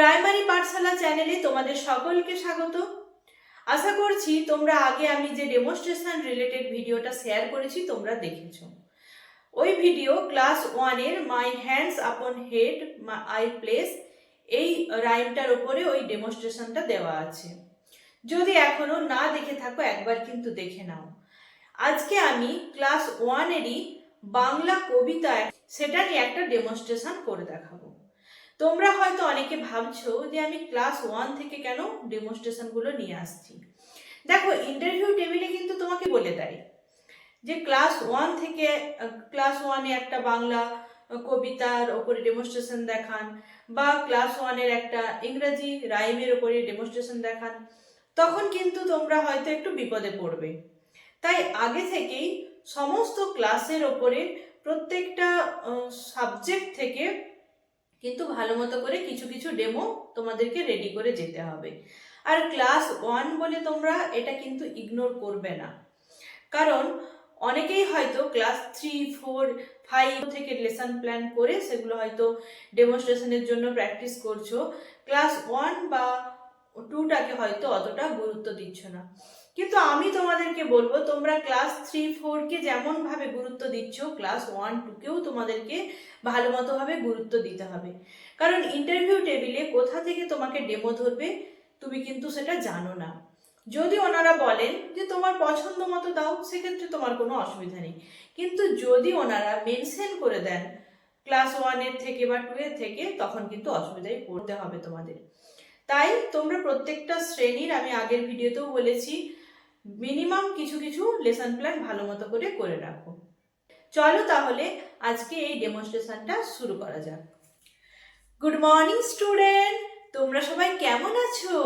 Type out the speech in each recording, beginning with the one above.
Primary পাঠশালা চ্যানেলে তোমাদের সকলকে স্বাগত। আশা করছি তোমরা আগে আমি যে ডেমনস্ট্রেশন রিলেটেড ভিডিওটা শেয়ার করেছি, তোমরা দেখেছ। ওই ভিডিও ক্লাস ওয়ানের my hands upon head I place এই রাইমটার ওপরে ওই ডেমনস্ট্রেশনটা দেওয়া আছে। যদি এখনও না দেখে থাকো, একবার কিন্তু দেখে নাও। আজকে আমি ক্লাস ওয়ানেরই বাংলা কবিতায় সেটা নিয়ে একটা ডেমনস্ট্রেশন করে দেখাবো। তোমরা হয়তো অনেকে ভাবছ যে আমি ক্লাস ওয়ান থেকে কেন ডেমনস্ট্রেশনগুলো নিয়ে আসছি? দেখো ইন্টারভিউ টেবিলে কিন্তু তোমাকে বলে দেয় যে ক্লাস ওয়ান থেকে, ক্লাস ওয়ানে একটা বাংলা কবিতার ওপরে ডেমনস্ট্রেশন দেখান বা ক্লাস ওয়ানের একটা ইংরাজি রাইমের ওপরে ডেমনস্ট্রেশন দেখান, তখন কিন্তু তোমরা হয়তো একটু বিপদে পড়বে। তাই আগে থেকেই সমস্ত ক্লাসের ওপরে প্রত্যেকটা সাবজেক্ট থেকে কিন্তু ভালো মতো করে কিছু কিছু ডেমো তোমাদেরকে রেডি করে যেতে হবে। আর ক্লাস ওয়ান বলে তোমরা এটা কিন্তু ইগনোর করবে না। কারণ অনেকেই হয়তো ক্লাস থ্রি ফোর ফাইভ থেকে লেসন প্ল্যান করে সেগুলো হয়তো ডেমনস্ট্রেশনের জন্য প্র্যাকটিস করছ। ক্লাস ওয়ান বা টুটাকে হয়তো অতটা গুরুত্ব দিচ্ছ না। কিন্তু আমি তোমাদেরকে বলব, তোমরা ক্লাস থ্রি ফোরকে যেমনভাবে গুরুত্ব দিচ্ছ ক্লাস ওয়ান টুকেও তোমাদেরকে ভালো মতোভাবে গুরুত্ব দিতে হবে। কারণ ইন্টারভিউ টেবিলে কোথা থেকে তোমাকে ডেমো ধরবে, তুমি কিন্তু সেটা জানো না। যদি ওনারা বলেন যে তোমার পছন্দ মতো দাও, সেক্ষেত্রে তোমার কোনো অসুবিধা নেই। কিন্তু যদি ওনারা মেনশন করে দেন ক্লাস ওয়ানের থেকে বা টু এর থেকে, তখন কিন্তু অসুবিধায় পড়তে হবে তোমাদের। তাই তোমরা প্রত্যেকটা শ্রেণির, আমি আগের ভিডিওতেও বলেছি মিনিমাম কিছু কিছু লেসন প্ল্যান ভালো মতো করে করে রাখো। চলো তাহলে আজকে এই ডেমনস্ট্রেশনটা শুরু করা যাক। গুড মর্নিং স্টুডেন্ট তোমরা সবাই কেমন আছো?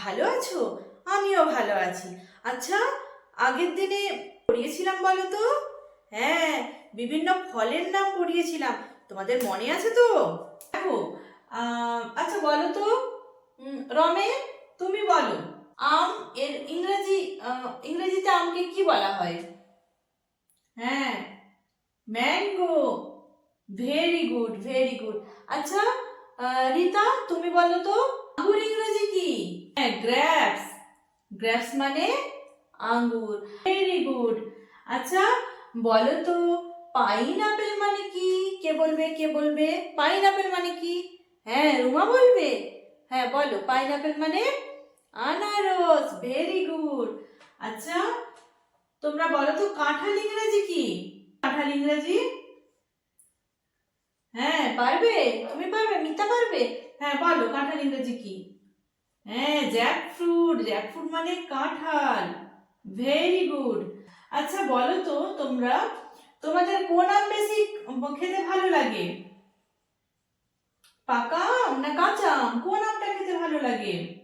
ভালো আছো? আমিও ভালো আছি। আচ্ছা আগের দিনে পড়িয়েছিলাম বলো তো? হ্যাঁ বিভিন্ন ফলের নাম পড়িয়েছিলাম। তোমাদের মনে আছে তো? দেখো আচ্ছা বলো তো রমে তুমি বলো। আম এর ইংরেজি ইংরেজিতে আমকে কি বলা হয়? হ্যাঁ mango. Very good very good. আচ্ছা রীতা, তুমি বলো তো, আঙ্গুর ইংরেজি কি? হ্যাঁ গ্র্যাপস। গ্র্যাপস মানে আঙ্গুর। Very good. আচ্ছা বলো তো পাইন আপেল মানে কি? কে বলবে কে বলবে? পাইন আপেল মানে কি? হ্যাঁ রুমা বলবে। হ্যাঁ বলো পাইন আপেল মানে আনারস ভেরি গুড আচ্ছা তোমরা বলো তো, কাঁঠাল ইংরেজি কি? কাঁঠাল ইংরেজি? হ্যাঁ পারবে? তুমি পারবে? মিতা পারবে? হ্যাঁ বলো, কাঁঠাল ইংরেজি কি? হ্যাঁ জ্যাকফ্রুট জ্যাকফ্রুট মানে কাঁঠাল। ভেরি গুড আচ্ছা বলো তো, তোমরা, তোমাদের কোন আম বেশি খেতে ভালো লাগে? পাকা আম না কাঁচা আম? কোন আমটা খেতে ভালো লাগে?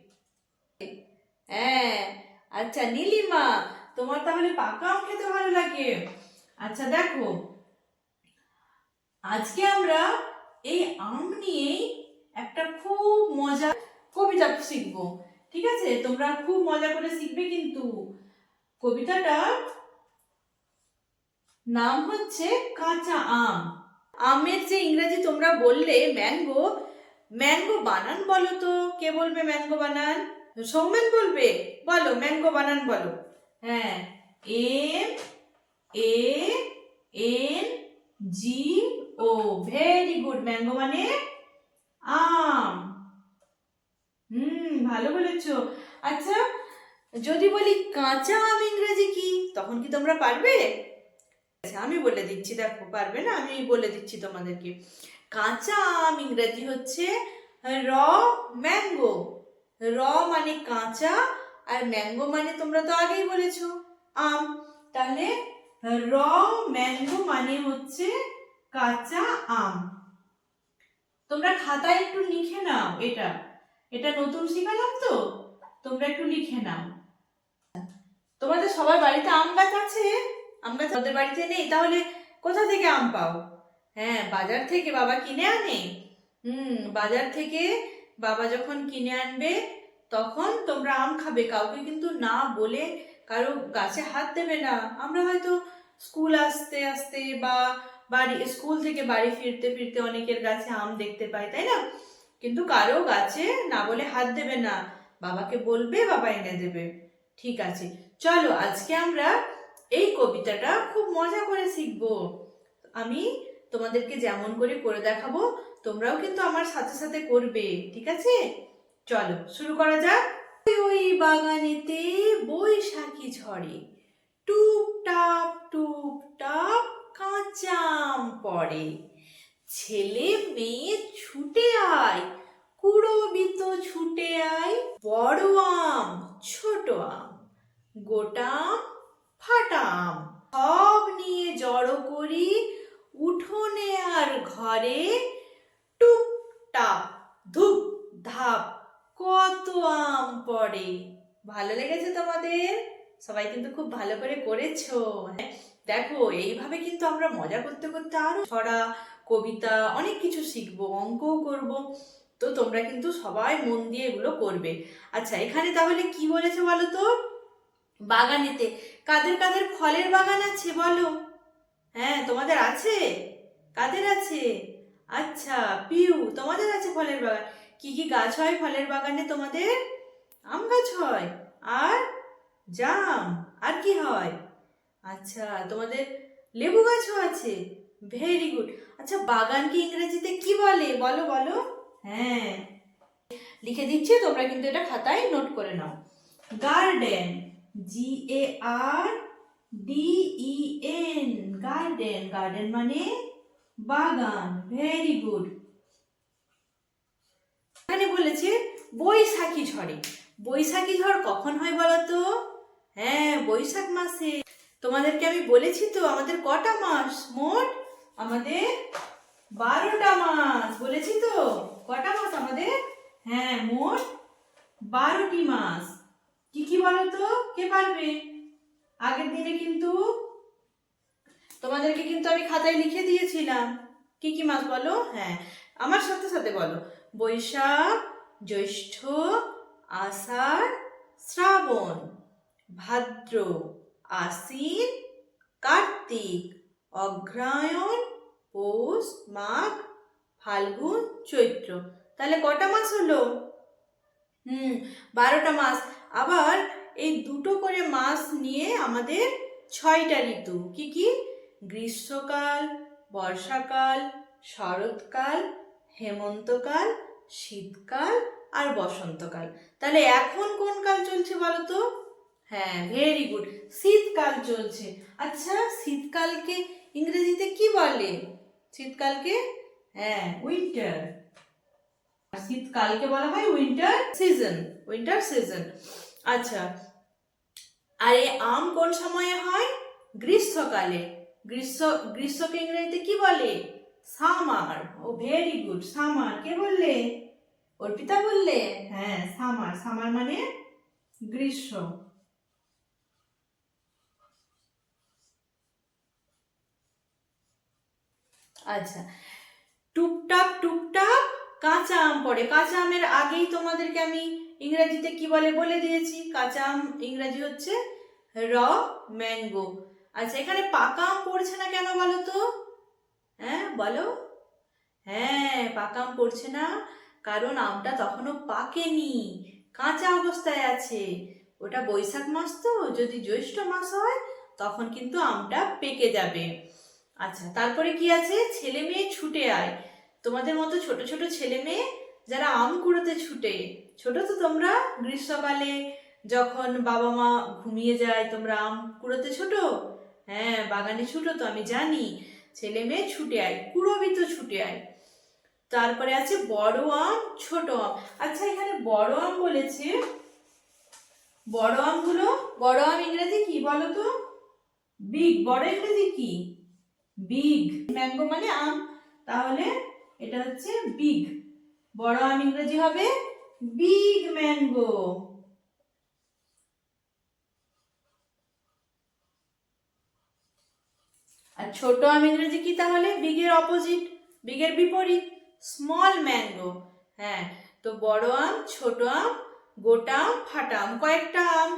হ্যাঁ। আচ্ছা নীলিমা, তোমার তাহলে পাকা আম খেতে ভালো লাগে। আচ্ছা দেখো। আজকে আমরা এই আম নিয়েই একটা খুব মজা কবিতা শিখব। ঠিক আছে? তোমরা খুব মজা করে শিখবে কিন্তু। কবিতাটা নাম হচ্ছে কাঁচা আম। আমের যে ইংরেজি তোমরা বললে, ম্যাঙ্গো ম্যাঙ্গো বানান বলো তো। কে বলবে ম্যাঙ্গো বানান? সৌমেন বলবে। বলো, ম্যাঙ্গো বানান বলো। হ্যাঁ M, A, N, G, O. Very good mango মানে আম। হুম, ভালো বলেছ। আচ্ছা যদি বলি কাঁচা আম ইংরেজি কি, তখন কি তোমরা পারবে? আচ্ছা আমি বলে দিচ্ছি, দেখো, পারবে না? আমি বলে দিচ্ছি তোমাদেরকে। কাঁচা আম ইংরেজি হচ্ছে র ম্যাঙ্গো। র মানে কাঁচা আর ম্যাঙ্গো মানে তোমরা তো আগেই বলেছ, আম। তাহলে র ম্যাঙ্গো মানে হচ্ছে কাঁচা আম। তোমরা খাতায় একটু লিখে নাও এটা। এটা নতুন শিখালাম তো, তোমরা একটু লিখে নাও। তোমাদের সবার বাড়িতে আম গাছ আছে? আম গাছ বাড়িতে নেই? তাহলে কোথা থেকে আম পাও? হ্যাঁ বাজার থেকে বাবা কিনে আনে? হুম, বাজার থেকে বাবা যখন কিনে আনবে, তখন তোমরা আম খাবে। কাউকে কিন্তু না বলে কারও গাছে হাত দেবে না। আমরা হয়তো স্কুল আসতে আসতে বা বাড়ি, স্কুল থেকে বাড়ি ফিরতে ফিরতে অনেকের গাছে আম দেখতে পাই, তাই না? কিন্তু কারও গাছে না বলে হাত দেবে না। বাবাকে বলবে, বাবা এনে দেবে। ঠিক আছে, চলো আজকে আমরা এই কবিতাটা খুব মজা করে শিখব। আমি তোমাদেরকে যেমন করে করে দেখাবো, তোমরাও কিন্তু আমার সাথে সাথে করবে, ঠিক আছে? চলো, শুরু করা যাক। ওই বাগানেতে বৈশাখী ঝড়ে টুপ টাপ টুপ টাপ কাঁচাম পড়ে। ছেলে মেয়ে ছুটে আয় কুড়বিত ছুটে আয়, বড় আম, ছোট আম। গোটাম ফাটাম সব নিয়ে জড়ো করি উঠোনে আর ঘরে টুপ টাপ ধুপ ধাপ কত আম পড়ে ভালো লেগেছে তোমাদের? সবাই কিন্তু খুব ভালো করে করেছ। হ্যাঁ, দেখো এইভাবে কিন্তু আমরা মজা করতে করতে আরও ছড়া কবিতা অনেক কিছু শিখব অঙ্কও করব। তো তোমরা কিন্তু সবাই মন দিয়ে এগুলো করবে। আচ্ছা এখানে তাহলে কি বলেছে বলো তো? বাগানেতে কাদের কাদের ফলের বাগান আছে বলো? হ্যাঁ তোমাদের আছে? কাদের আছে? আচ্ছা পিউ তোমাদের আছে ফলের বাগান? কি কি গাছ হয় ফলের বাগানে তোমাদের? আম গাছ হয়, আর জাম, আর কি হয়? আচ্ছা তোমাদের লেবু গাছও আছে? ভেরি গুড আচ্ছা বাগানকে ইংরেজিতে কি বলে? বলো বলো। হ্যাঁ। লিখে দিচ্ছি, তোমরা কিন্তু এটা খাতায় নোট করে নাও। Garden G A R D E N garden garden মানে বাগান। ভেরি গুড এখানে বলেছে বৈশাখী ঝড়ে। বৈশাখী ঝড় কখন হয় বলো তো হ্যাঁ বৈশাখ মাসে। তোমাদেরকে আমি বলেছি তো, আমাদের কটা মাস? মোট আমাদের বারোটা মাস। বলেছি তো, কটা মাস আমাদের? হ্যাঁ মোট বারোটি মাস। কি কি বলো তো কে পারবে? আগের দিনে কিন্তু তোমাদেরকে কিন্তু আমি খাতায় লিখে দিয়েছিলাম। কি কি মাস বলো? হ্যাঁ আমার সাথে সাথে বলো। বৈশাখ, জ্যৈষ্ঠ আষাঢ় শ্রাবণ, ভাদ্র, আশ্বিন, কার্তিক অগ্রায়ণ পৌষ, মাঘ, ফাল্গুন, চৈত্র। তাহলে কটা মাস হলো? হুম, বারোটা মাস। আবার এই দুটো করে মাস নিয়ে আমাদের ছয়টা ঋতু। কি কি? গ্রীষ্মকাল, বর্ষাকাল, শরৎকাল, হেমন্তকাল, শীতকাল আর বসন্তকাল। তাহলে এখন কোন কাল চলছে বলো তো হ্যাঁ ভেরি গুড শীতকাল চলছে। আচ্ছা শীতকালকে ইংরেজিতে কি বলে? শীতকালকে? হ্যাঁ উইন্টার শীতকালকে বলা হয় উইন্টার সিজন উইন্টার সিজন আচ্ছা আর এই আম কোন সময়ে হয়? গ্রীষ্মকালে। গ্রীষ্ম, গ্রীষ্মকে ইংরেজিতে কি বলে? সামার। ও ভেরি গুড সামার, কে বললে? অর্পিতা বললে হ্যাঁ সামার। সামার মানে গ্রীষ্ম। আচ্ছা। টুকটাক টুকটাক কাঁচা আম পড়ে। কাঁচা আমের আগেই তোমাদেরকে আমি ইংরেজিতে কি বলে বলে দিয়েছি। কাঁচা আম ইংরেজি হচ্ছে র, ম্যাঙ্গো। আচ্ছা এখানে পাকা আম পড়ছে না কেন বলো তো? হ্যাঁ বলো। হ্যাঁ পাকা আম পড়ছে না। কারণ আমটা তখনও পাকেনি। কাঁচা অবস্থায় আছে। ওটা বৈশাখ মাস তো, যদি জ্যৈষ্ঠ মাস হয়, তখন কিন্তু আমটা পেকে যাবে। আচ্ছা তারপরে কি আছে? ছেলে মেয়ে ছুটে আয়। তোমাদের মতো ছোট ছোট ছেলে মেয়ে যারা আম কুড়োতে ছুটে, ছোট তো তোমরা গ্রীষ্মকালে যখন বাবা মা ঘুমিয়ে যায়, তোমরা আম কুড়োতে ছোট? হ্যাঁ বাগানে ছুটো তো, আমি জানি। ছেলে মেয়ে ছুটে আয়, কুড়োবি তো ছুটে আয়। তারপরে আছে বড় আম, ছোট আম। আচ্ছা এখানে বড় আম বলেছে। বড় আমগুলো, বড় আম ইংরেজি কি বলো তো বিগ। বড় ইংরেজি কি? বিগ। ম্যাঙ্গো মানে আম। তাহলে এটা হচ্ছে বিগ। বড় আম ইংরেজি হবে বিগ ম্যাঙ্গো। আর ছোট আম ইংরেজি কি তাহলে? বিগের অপোজিট বিগের বিপরীত। স্মল ম্যাঙ্গো হ্যাঁ তো বড় আম, ছোট আম, গোটা আম, ফাটা আম, কয়েকটা আম,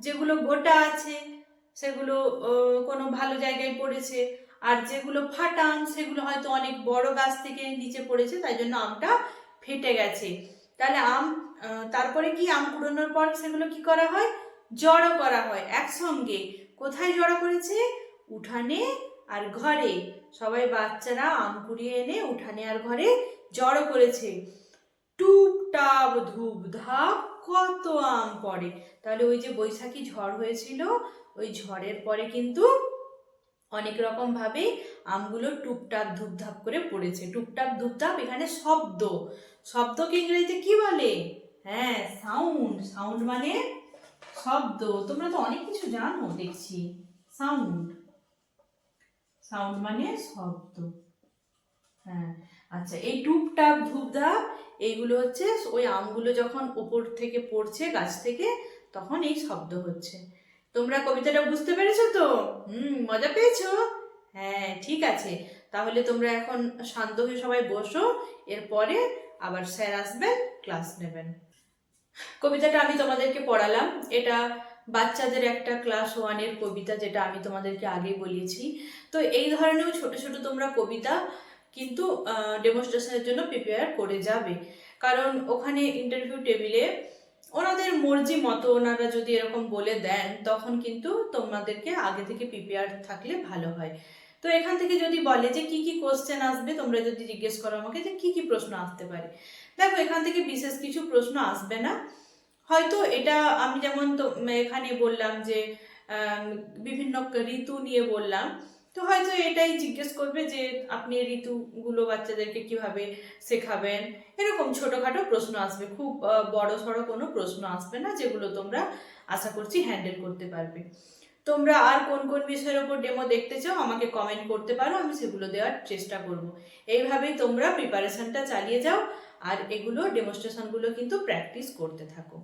যেগুলো গোটা আছে, সেগুলো কোনো ভালো জায়গায় পড়েছে। আর যেগুলো ফাটা আম, সেগুলো হয়তো অনেক বড় গাছ থেকে নিচে পড়েছে, তাই জন্য আমটা ফেটে গেছে। তাহলে আম তারপরে কি আম কুড়োনোর পর সেগুলো কি করা হয়? জড়ো করা হয় একসঙ্গে। কোথায় জড়ো করেছে? উঠানে আর ঘরে। সবাই বাচ্চারা আম কুড়িয়ে এনে উঠানে আর ঘরে জড়ো করেছে। টুপটাপ ধূপ ধাপ কত আম পড়ে। তাহলে ওই যে বৈশাখী ঝড় হয়েছিল, ওই ঝড়ের পরে কিন্তু অনেক রকম ভাবে আমগুলো টুপটাপ ধূপধাপ করে পড়েছে। টুপটাপ ধূপধাপ এখানে শব্দ। শব্দকে ইংরেজিতে কি বলে? হ্যাঁ সাউন্ড সাউন্ড মানে শব্দ। তোমরা তো অনেক কিছু জানো দেখছি। সাউন্ড সাউন্ড মানে শব্দ। হ্যাঁ আচ্ছা এই টুপটাপ, ধূপধাপ, এইগুলো হচ্ছে ওই আমগুলো যখন ওপর থেকে পড়ছে, গাছ থেকে, তখন এই শব্দ হচ্ছে। তোমরা কবিতাটা বুঝতে পেরেছ তো? হুম, মজা পেয়েছ? হ্যাঁ ঠিক আছে। তাহলে তোমরা এখন শান্ত হয়ে সবাই বসো, এরপরে আবার স্যার আসবেন, ক্লাস নেবেন। কবিতাটা আমি তোমাদেরকে পড়ালাম। এটা বাচ্চাদের একটা ক্লাস ওয়ানের কবিতা যেটা আমি তোমাদেরকে আগেই বলিয়েছি। তো এই ধরনেরও ছোট ছোট তোমরা কবিতা কিন্তু ডেমনস্ট্রেশনের জন্য প্রিপেয়ার করে যাবে। কারণ ওখানে ইন্টারভিউ টেবিলে ওনাদের মর্জি মতো ওনারা যদি এরকম বলে দেন, তখন কিন্তু তোমাদেরকে আগে থেকে প্রিপেয়ার থাকলে ভালো হয়। তো এখান থেকে যদি বলে যে কি কি কোশ্চেন আসবে, তোমরা যদি জিজ্ঞেস করো আমাকে যে কি কি প্রশ্ন আসতে পারে। দেখো, এখান থেকে বিশেষ কিছু প্রশ্ন আসবে না। হয়তো এটা আমি যেমন তো এখানে বললাম যে বিভিন্ন ঋতু নিয়ে বললাম, তো হয়তো এটাই জিজ্ঞেস করবে যে, আপনি ঋতুগুলো বাচ্চাদেরকে কীভাবে শেখাবেন? এরকম ছোটোখাটো প্রশ্ন আসবে, খুব বড় সড়ো কোনো প্রশ্ন আসবে না, যেগুলো তোমরা আশা করছি হ্যান্ডেল করতে পারবে। তোমরা আর কোন কোন বিষয়ের ওপর ডেমো দেখতে চাও, আমাকে কমেন্ট করতে পারো, আমি সেগুলো দেওয়ার চেষ্টা করব। এইভাবেই তোমরা প্রিপারেশনটা চালিয়ে যাও, আর এগুলো ডেমনস্ট্রেশনগুলো কিন্তু প্র্যাকটিস করতে থাকো।